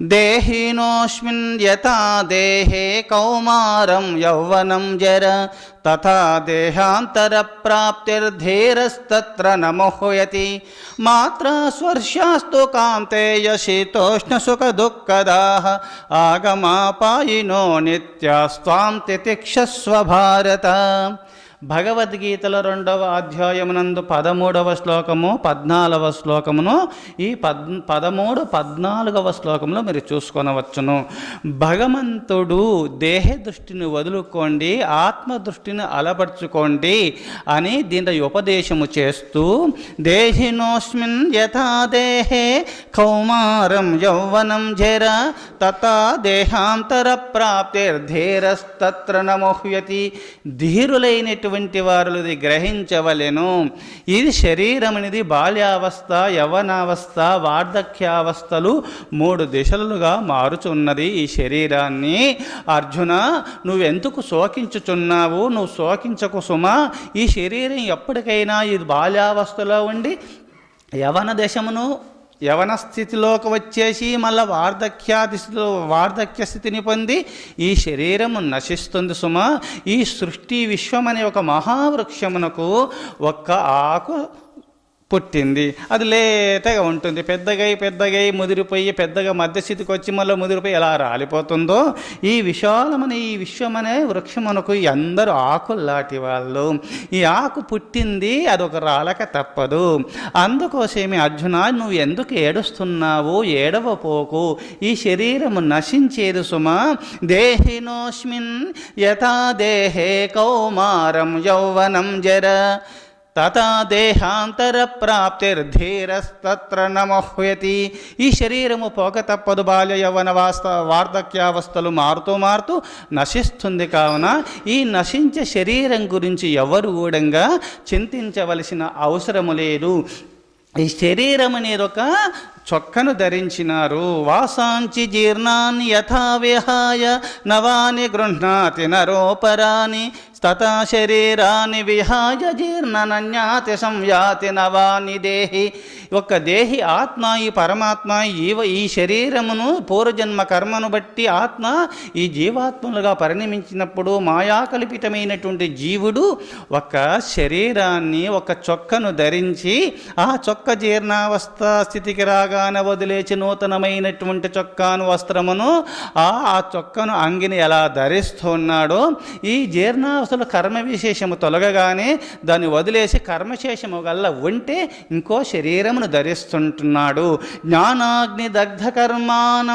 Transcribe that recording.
దేహినోऽస్మిन् యథా దేహే కౌమారం యౌవనం జర తథా దేహాంతరప్రాప్తిర్ధీరస్తత్ర నమోహయతి మాత్ర స్వర్శాస్తు కాంతేయ శీతోష్ణసుఖదుఃఖదాः ఆగమాపాయినో నిత్యాస్త్వాం తితిక్షస్వ భారత భగవద్గీతలో రెండవ అధ్యాయమునందు పదమూడవ శ్లోకము పద్నాలుగవ శ్లోకమును ఈ పద్ పదమూడు పద్నాలుగవ శ్లోకంలో మీరు చూసుకొనవచ్చును. భగవంతుడు దేహ దృష్టిని వదులుకోండి ఆత్మ దృష్టిని అలపరుచుకోండి అని దీంట్లో ఉపదేశము చేస్తూ దేహినోస్మిన్ యథా దేహే కౌమారం యౌవనం జర తథా దేహాంతర ప్రాప్తిర్ధీరస్తత్ర నమోహ్యతి. ధీరులైనటువంటి వారు ఇది గ్రహించవలెను. ఇది శరీరం అనేది బాల్యావస్థ యవనావస్థ వార్ధక్యావస్థలు మూడు దిశలుగా మారుచున్నది ఈ శరీరాన్ని. అర్జున నువ్వెందుకు శోకించుచున్నావు? నువ్వు శోకించకు సుమా. ఈ శరీరం ఎప్పటికైనా ఇది బాల్యావస్థలో ఉండి యవన దశమును యవన స్థితిలోకి వచ్చేసి మళ్ళీ వార్ధక్యాది స్థితిలో వార్ధక్య స్థితిని పొంది ఈ శరీరము నశిస్తుంది సుమ. ఈ సృష్టి విశ్వం అనే ఒక మహావృక్షమునకు ఒక్క ఆకు పుట్టింది. అది లేతగా ఉంటుంది. పెద్దగై పెద్దగై ముదిరిపోయి పెద్దగా మధ్యస్థితికి వచ్చి మళ్ళీ ముదిరిపోయి ఎలా రాలిపోతుందో ఈ విశాలమైన ఈ విశ్వమనే వృక్షమునకు అందరూ ఆకుల్లాంటి వాళ్ళు. ఈ ఆకు పుట్టింది అదొక రాలక తప్పదు. అందుకోసమే అర్జున నువ్వు ఎందుకు ఏడుస్తున్నావు ఏడవపోకు ఈ శరీరము నశించేది సుమా. దేహినోస్మిన్ యథా దేహే కౌమారం యౌవనం జర. తథా దేహాంతర ప్రాప్తిర్ధీరస్తత్ర నమహ్యతి. ఈ శరీరము పోక తప్పదు బాల్య యవ్వన వాస్త వార్ధక్యావస్థలు మారుతూ మారుతూ నశిస్తుంది కావున ఈ నశించే శరీరం గురించి ఎవరు ఊడంగా చింతించవలసిన అవసరము లేదు. ఈ శరీరం అనేది ఒక చొక్కను ధరించినారు. వాసాంచి జీర్ణాన్ని యథా విహాయ నవాని గృహ్ణాతి నరోపరాని తథా శరీరాన్ని విహాయ జీర్ణనన్యాతి సంయాతి నవాని దేహి. ఒక దేహి ఆత్మ ఈ పరమాత్మ ఈవ ఈ శరీరమును పూర్వజన్మ కర్మను బట్టి ఆత్మ ఈ జీవాత్మలుగా పరిణమించినప్పుడు మాయాకల్పితమైనటువంటి జీవుడు ఒక శరీరాన్ని ఒక చొక్కను ధరించి ఆ చొక్క జీర్ణావస్థ స్థితికి రాగానే వదిలేచి నూతనమైనటువంటి చొక్కాను వస్త్రమును ఆ ఆ చొక్కను అంగిని ఎలా ధరిస్తున్నాడో ఈ అసలు కర్మ విశేషము తొలగగానే దాన్ని వదిలేసి కర్మశేషము గల్ల ఉంటే ఇంకో శరీరమును ధరిస్తుంటున్నాడు. జ్ఞానాగ్ని దగ్ధ కర్మానం